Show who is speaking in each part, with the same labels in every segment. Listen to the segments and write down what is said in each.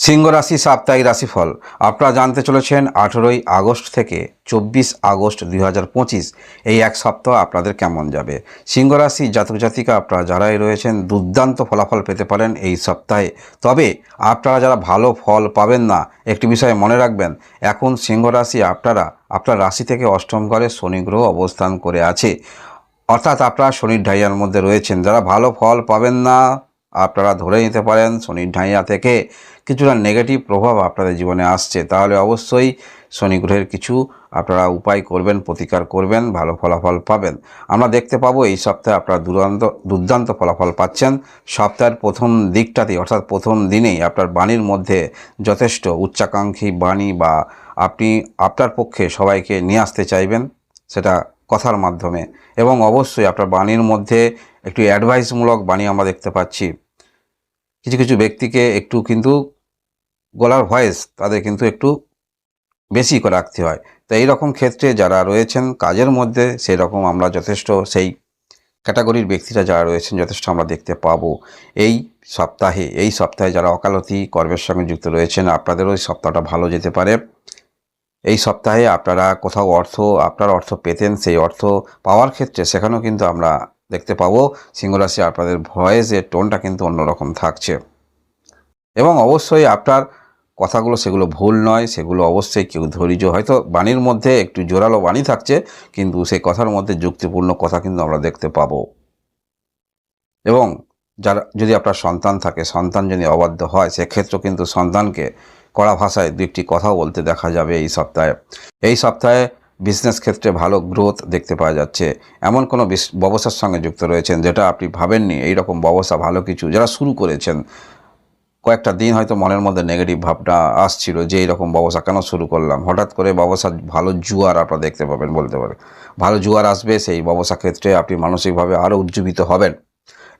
Speaker 1: সিংহ রাশি, সাপ্তাহিক রাশিফল। আপনারা জানতে চলেছেন আঠেরোই আগস্ট থেকে চব্বিশ আগস্ট দুই হাজার পঁচিশ। এই এক সপ্তাহ আপনাদের কেমন যাবে? সিংহ রাশি জাতক জাতিকা আপনারা যারাই রয়েছেন, দুর্দান্ত ফলাফল পেতে পারেন এই সপ্তাহে। তবে আপনারা যারা ভালো ফল পাবেন না, একটি বিষয় মনে রাখবেন, এখন সিংহ রাশি আপনারা আপনার রাশি থেকে অষ্টম ঘরে শনি গ্রহ অবস্থান করে আছে। অর্থাৎ আপনারা শনির ঢাইয়ার মধ্যে রয়েছেন। যারা ভালো ফল পাবেন না আপনারা ধরে নিতে পারেন শনির ঢাইয়া থেকে কিছুটা নেগেটিভ প্রভাব আপনাদের জীবনে আসছে। তাহলে অবশ্যই শনি গ্রহের কিছু আপনারা উপায় করবেন, প্রতিকার করবেন, ভালো ফলাফল পাবেন। আমরা দেখতে পাবো এই সপ্তাহে আপনারা দুরান্ত, দুর্দান্ত ফলাফল পাচ্ছেন। সপ্তাহের প্রথম দিকটাতেই, অর্থাৎ প্রথম দিনেই আপনার বাণীর মধ্যে যথেষ্ট উচ্চাকাঙ্ক্ষী বাণী বা আপনি, আপনার পক্ষে সবাইকে নিয়ে আসতে চাইবেন, সেটা কথার মাধ্যমে। এবং অবশ্যই আপনার বাণীর মধ্যে একটু অ্যাডভাইসমূলক বাণী আমরা দেখতে পাচ্ছি। কিছু কিছু ব্যক্তিকে একটু কিন্তু গলার ভয়েস তাদের কিন্তু একটু বেশি করে রাখতে হয়। তো এই রকম ক্ষেত্রে যারা রয়েছেন কাজের মধ্যে সেই রকম আমরা যথেষ্ট সেই ক্যাটাগরির ব্যক্তিরা যারা রয়েছেন যথেষ্ট আমরা দেখতে পাবো। এই সপ্তাহে এই সপ্তাহে যারা অকালতি কর্মের সঙ্গে যুক্ত রয়েছেন, আপনাদেরও এই সপ্তাহটা ভালো যেতে পারে। এই সপ্তাহে আপনারা কোথাও অর্থ, আপনার অর্থ পেতেন সেই অর্থ পাওয়ার ক্ষেত্রে সেখানেও কিন্তু আমরা দেখতে পাবো সিংহরাশি আপনাদের ভয়েসের টোনটা কিন্তু অন্যরকম থাকছে। এবং অবশ্যই আপনার কথাগুলো সেগুলো ভুল নয়, সেগুলো অবশ্যই কেউ ধৈর্য, হয়তো বাণীর মধ্যে একটু জোরালো বাণী থাকছে, কিন্তু সেই কথার মধ্যে যুক্তিপূর্ণ কথা কিন্তু আমরা দেখতে পাবো। এবং যারা, যদি আপনার সন্তান থাকে, সন্তান যদি অবাধ্য হয়, সেক্ষেত্রেও কিন্তু সন্তানকে কড়া ভাষায় দু একটি কথাও বলতে দেখা যাবে এই সপ্তাহে। এই সপ্তাহে বিজনেস ক্ষেত্রে ভালো গ্রোথ দেখতে পাওয়া যাচ্ছে। এমন কোনো বিস- ব্যবসার সঙ্গে যুক্ত রয়েছেন যেটা আপনি ভাবেননি? এই রকম ব্যবসা, ভালো কিছু যারা শুরু করেছেন, কয়েকটা দিন হয়তো মনের মধ্যে নেগেটিভ ভাবনা আসছিল যে এইরকম ব্যবসা কেন শুরু করলাম? হঠাৎ করে ব্যবসা ভালো জুয়ার আপনারা দেখতে পাবেন, বলতে পারে ভালো জুয়ার আসবে, সেই ব্যবসা ক্ষেত্রে আপনি মানসিকভাবে আরও উজ্জীবিত হবেন।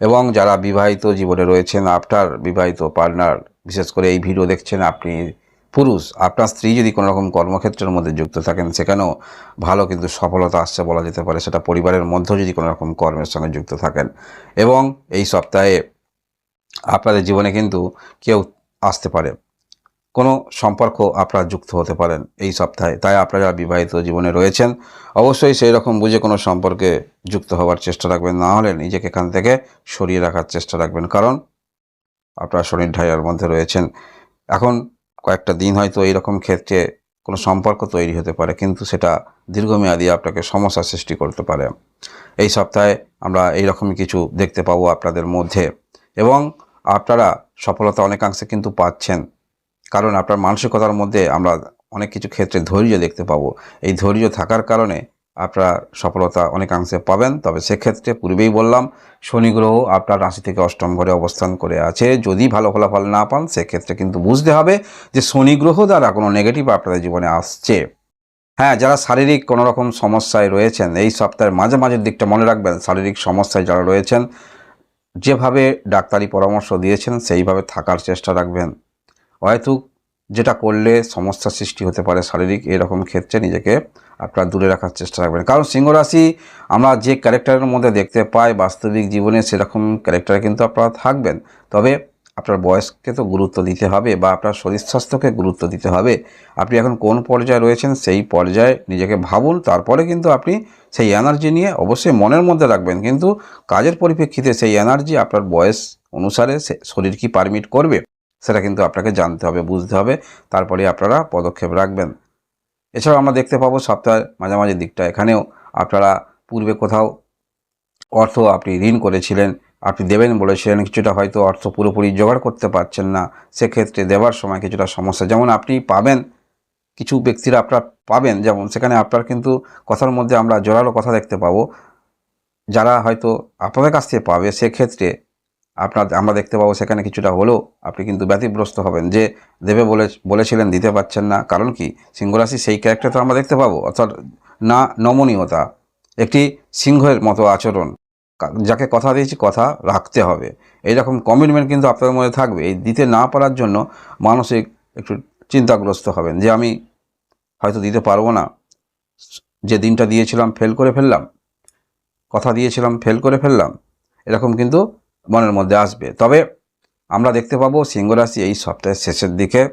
Speaker 1: এবং যারা বিবাহিত জীবনে রয়েছেন আফটার বিবাহিত পার্টনার বিশেষ করে এই ভিডিও দেখছেন আপনি পুরুষ, আপনার স্ত্রী যদি কোনো রকম কর্মক্ষেত্রের মধ্যে যুক্ত থাকেন, সেখানেও ভালো কিন্তু সফলতা আসছে বলা যেতে পারে। সেটা পরিবারের মধ্যেও যদি কোনো রকম কর্মের সঙ্গে যুক্ত থাকেন। এবং এই সপ্তাহে আপনাদের জীবনে কিন্তু কেউ আসতে পারে। কোনো সম্পর্ক আপনারা যুক্ত হতে পারেন এই সপ্তাহে। তাই আপনারা বিবাহিত জীবনে রয়েছেন, অবশ্যই সেই রকম বুঝে কোনো সম্পর্কে যুক্ত হওয়ার চেষ্টা রাখবেন। না হলে নিজেকে এখান থেকে সরিয়ে রাখার চেষ্টা রাখবেন। কারণ আপনারা শনির ঢাইয়ার মধ্যে রয়েছেন। এখন কয়েকটা দিন হয়তো এইরকম ক্ষেত্রে কোনো সম্পর্ক তৈরি হতে পারে, কিন্তু সেটা দীর্ঘমেয়াদী আপনাকে সমস্যা সৃষ্টি করতে পারে। এই সপ্তাহে আমরা এইরকমই কিছু দেখতে পাবো আপনাদের মধ্যে। এবং আপনারা সফলতা অনেকাংশে কিন্তু পাচ্ছেন। কারণ আপনার মানসিকতার মধ্যে আমরা অনেক কিছু ক্ষেত্রে ধৈর্য দেখতে পাবো। এই ধৈর্য থাকার কারণে আপনারা সফলতা অনেকাংশে পাবেন। তবে সেক্ষেত্রে পূর্বেই বললাম, শনি গ্রহ আপনার রাশি থেকে অষ্টম ঘরে অবস্থান করে আছে। যদি ভালো ফলাফল না পান, সেক্ষেত্রে কিন্তু বুঝতে হবে যে শনি গ্রহ দ্বারা কোনো নেগেটিভ আপনাদের জীবনে আসছে। হ্যাঁ যারা শারীরিক কোনো রকম সমস্যায় রয়েছেন, এই সপ্তাহের মাঝে মাঝের দিকটা মনে রাখবেন। শারীরিক সমস্যায় যারা রয়েছেন, যেভাবে ডাক্তারি পরামর্শ দিয়েছেন, সেইভাবে থাকার চেষ্টা রাখবেন। হয়তো যেটা করলে সমস্যা সৃষ্টি হতে পারে শারীরিক এরকম ক্ষেত্রে নিজেকে আপনারা দূরে রাখার চেষ্টা রাখবেন। কারণ সিংহরাশি আমরা যে ক্যারেক্টারের মধ্যে দেখতে পাই বাস্তবিক জীবনে সেরকম ক্যারেক্টারে কিন্তু আপনারা থাকবেন। তবে আপনার বয়সকে তো গুরুত্ব দিতে হবে বা আপনার শরীর স্বাস্থ্যকে গুরুত্ব দিতে হবে। আপনি এখন কোন পর্যায়ে রয়েছেন সেই পর্যায়ে নিজেকে ভাবুন, তারপরে কিন্তু আপনি সেই এনার্জি নিয়ে অবশ্যই মনের মধ্যে রাখবেন। কিন্তু কাজের পরিপ্রেক্ষিতে সেই এনার্জি আপনার বয়স অনুসারে শরীর কি পারমিট করবে? সেটা কিন্তু আপনাকে জানতে হবে, বুঝতে হবে। তারপরে আপনারা পদক্ষেপ রাখবেন। এছাড়াও আমরা দেখতে পাবো সপ্তাহের মাঝামাঝি দিকটা। এখানেও আপনারা পূর্বে কোথাও অর্থ আপনি ঋণ করেছিলেন, আপনি দেবেন বলেছিলেন, কিছুটা হয়তো অর্থ পুরোপুরি জোগাড় করতে পারছেন না। সেক্ষেত্রে দেওয়ার সময় কিছুটা সমস্যা। যেমন আপনি পাবেন, কিছু ব্যক্তিরা আপনার পাবেন। যেমন সেখানে আপনার কিন্তু কথার মধ্যে আমরা জোরালো কথা দেখতে পাবো। যারা হয়তো আপনাদের কাছ থেকে পাবে, সেক্ষেত্রে আপনার, আমরা দেখতে পাবো সেখানে কিছুটা হলেও আপনি কিন্তু ব্যতিগ্রস্ত হবেন। যে দেবে বলে, বলেছিলেন, দিতে পারছেন না। কারণ কি? সিংহরাশি সেই ক্যারেক্টার তো আমরা দেখতে পাবো। অর্থাৎ না নমনীয়তা, একটি সিংহের মতো আচরণ। যাকে কথা দিয়েছি, কথা রাখতে হবে। এইরকম কমিটমেন্ট কিন্তু আপনাদের মধ্যে থাকবে। এই দিতে না পারার জন্য মানসিক একটু চিন্তাগ্রস্ত হবেন। যে আমি হয়তো দিতে পারব না। যে দিনটা দিয়েছিলাম ফেল করে ফেললাম। কথা দিয়েছিলাম ফেল করে ফেললাম। এরকম কিন্তু মনের মধ্যে আসবে। তবে আমরা দেখতে পাবো সিংহ রাশি এই সপ্তাহের শেষের দিকে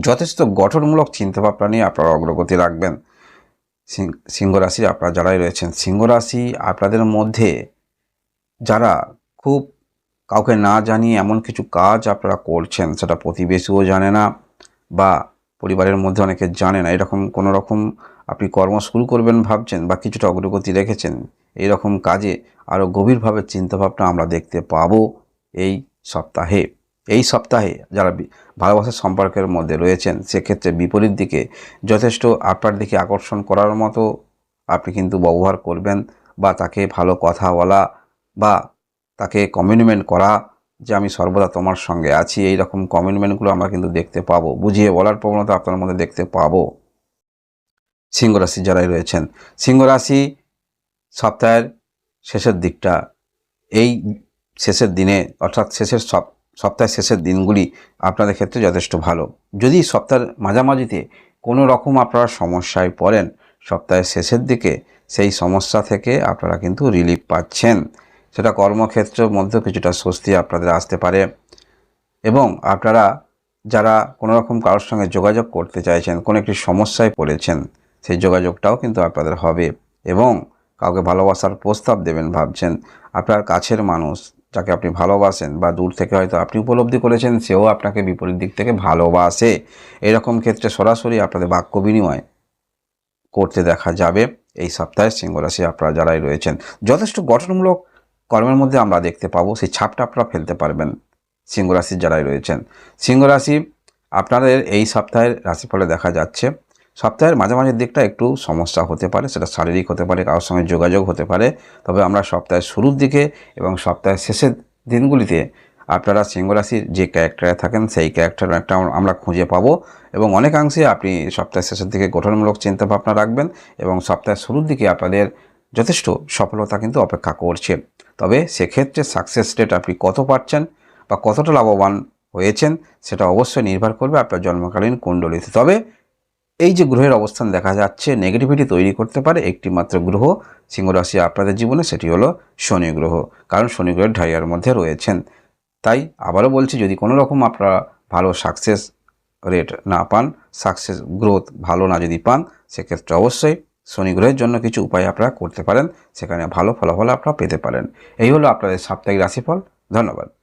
Speaker 1: যথেষ্ট গঠনমূলক চিন্তাভাবনা নিয়ে আপনারা অগ্রগতি রাখবেন। সিং- সিংহ রাশির আপনারা যারাই রয়েছেন সিংহ রাশি আপনাদের মধ্যে যারা খুব কাউকে না জানিয়ে এমন কিছু কাজ আপনারা করছেন, সেটা প্রতিবেশীও জানে না বা পরিবারের মধ্যে অনেকে জানে না, এরকম কোনো রকম আপনি কর্ম শুরু করবেন ভাবছেন বা কিছুটা অগ্রগতি রেখেছেন এই রকম কাজে আরও গভীরভাবে চিন্তাভাবনা আমরা দেখতে পাব এই সপ্তাহে। এই সপ্তাহে যারা ভালোবাসার সম্পর্কের মধ্যে রয়েছেন, সেক্ষেত্রে বিপরীত দিকে যথেষ্ট আপনার দিকে আকর্ষণ করার মতো আপনি কিন্তু ব্যবহার করবেন বা তাকে ভালো কথা বলা বা তাকে কমিউনিমেন্ট করা যে আমি সর্বদা তোমার সঙ্গে আছি এই রকম কমিউনিমেন্টগুলো আমরা কিন্তু দেখতে পাবো। বুঝিয়ে বলার প্রবণতা আপনার মধ্যে দেখতে পাবো। সিংহ রাশি যারাই রয়েছেন, সিংহ রাশি সপ্তাহের শেষের দিকটা, এই শেষের দিনে অর্থাৎ শেষের সপ, সপ্তাহের শেষের দিনগুলি আপনাদের ক্ষেত্রে যথেষ্ট ভালো। যদি সপ্তাহের মাঝামাঝিতে কোনো রকম আপনারা সমস্যায় পড়েন, সপ্তাহের শেষের দিকে সেই সমস্যা থেকে আপনারা কিন্তু রিলিফ পাচ্ছেন। সেটা কর্মক্ষেত্রের মধ্যেও কিছুটা স্বস্তি আপনাদের আসতে পারে। এবং আপনারা যারা কোনো রকম কারোর সঙ্গে যোগাযোগ করতে চাইছেন, কোনো একটি সমস্যায় পড়েছেন, সেই যোগাযোগটাও কিন্তু আপনাদের হবে এবং কাউকে ভালোবাসার প্রস্তাব দেবেন ভাবছেন। আপনার কাছের মানুষ যাকে আপনি ভালোবাসেন বা দূর থেকে হয়তো আপনি উপলব্ধি করেছেন, সেও আপনাকে বিপরীত দিক থেকে ভালোবাসে। এরকম ক্ষেত্রে সরাসরি আপনাদের বাক্য বিনিময় করতে দেখা যাবে। এই সপ্তাহে সিংহরাশি আপনারা যারাই রয়েছেন, যথেষ্ট গঠনমূলক কর্মের মধ্যে আমরা দেখতে পাবো, সেই ছাপটা আপনারা ফেলতে পারবেন সিংহরাশির যারাই রয়েছেন। সিংহরাশি আপনাদের এই সপ্তাহের রাশিফলে দেখা যাচ্ছে, সপ্তাহের মাঝামাঝির দিকটা একটু সমস্যা হতে পারে, সেটা শারীরিক হতে পারে, কারোর সঙ্গে যোগাযোগ হতে পারে, তবে আমরা সপ্তাহের শুরুর দিকে এবং সপ্তাহের শেষের দিনগুলিতে আপনারা সিংহরাশির যে ক্যারেক্টারে থাকেন, সেই ক্যারেক্টার একটা আমরা খুঁজে পাবো এবং অনেকাংশে আপনি সপ্তাহের শেষের দিকে গঠনমূলক চিন্তাভাবনা রাখবেন এবং সপ্তাহের শুরুর দিকে আপনাদের যথেষ্ট সফলতা কিন্তু অপেক্ষা করছে। তবে সেক্ষেত্রে সাকসেস রেট আপনি কত পাচ্ছেন বা কতটা লাভবান হয়েছেন সেটা অবশ্যই নির্ভর করবে আপনার জন্মকালীন কুণ্ডলিতে। তবে এই যে গ্রহের অবস্থান দেখা যাচ্ছে নেগেটিভিটি তৈরি করতে পারে একটি মাত্র গ্রহ সিংহরাশি আপনাদের জীবনে, সেটি হলো শনি গ্রহ। কারণ শনি গ্রহের ঢাইয়ার মধ্যে রয়েছেন। তাই আবারও বলছি, যদি কোনো রকম আপনারা ভালো সাকসেস রেট না পান সাকসেস গ্রোথ ভালো না যদি পান, সেক্ষেত্রে অবশ্যই শনি গ্রহের জন্য কিছু উপায় আপনারা করতে পারেন। সেখানে ভালো ফলাফল আপনারা পেতে পারেন। এই হলো আপনাদের সাপ্তাহিক রাশিফল। ধন্যবাদ।